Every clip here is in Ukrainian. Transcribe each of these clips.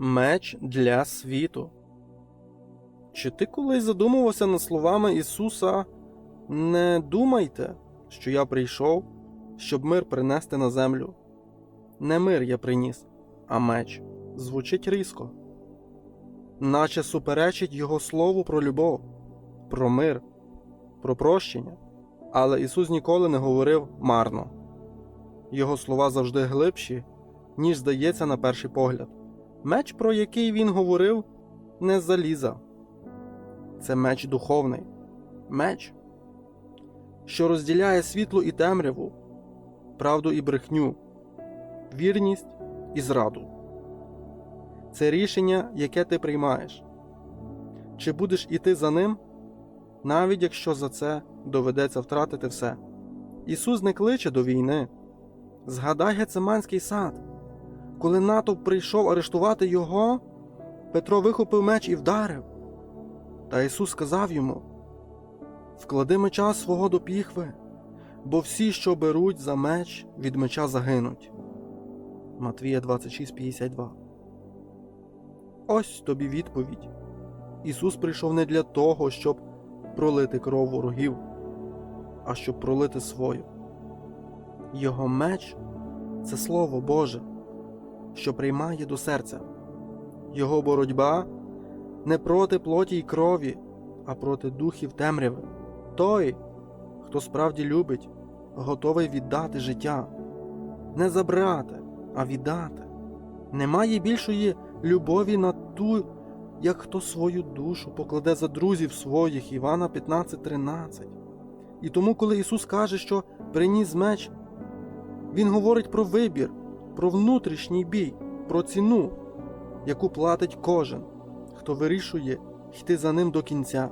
Меч для світу. Чи ти колись задумувався над словами Ісуса? Не думайте, що я прийшов, щоб мир принести на землю. Не мир я приніс, а меч. Звучить різко, наче суперечить Його слову про любов, про мир, про прощення. Але Ісус ніколи не говорив марно. Його слова завжди глибші, ніж здається на перший погляд. Меч, про який він говорив, не заліза. Це меч духовний, меч, що розділяє світло і темряву, правду і брехню, вірність і зраду. Це рішення, яке ти приймаєш. Чи будеш іти за ним, навіть якщо за це доведеться втратити все. Ісус не кличе до війни. Згадай Гециманський сад. Коли натовп прийшов арештувати його, Петро вихопив меч і вдарив. Та Ісус сказав йому: Вклади меча свого до піхви, бо всі, що беруть за меч, від меча загинуть. Матвія 26,52 Ось тобі відповідь. Ісус прийшов не для того, щоб пролити кров ворогів, а щоб пролити свою. Його меч це Слово Боже, що приймає до серця. Його боротьба не проти плоті й крові, а проти духів темряви. Той, хто справді любить, готовий віддати життя, не забрати, а віддати. Немає більшої любові на ту, як хто свою душу покладе за друзів своїх Івана 15:13. І тому, коли Ісус каже, що приніс меч, Він говорить про вибір, про внутрішній бій, про ціну, яку платить кожен, хто вирішує йти за ним до кінця.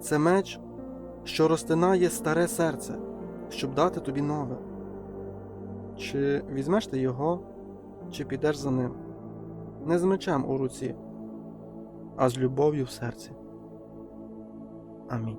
Це меч, що розтинає старе серце, щоб дати тобі нове. Чи візьмеш ти його, чи підеш за ним? Не з мечем у руці, а з любов'ю в серці. Амінь.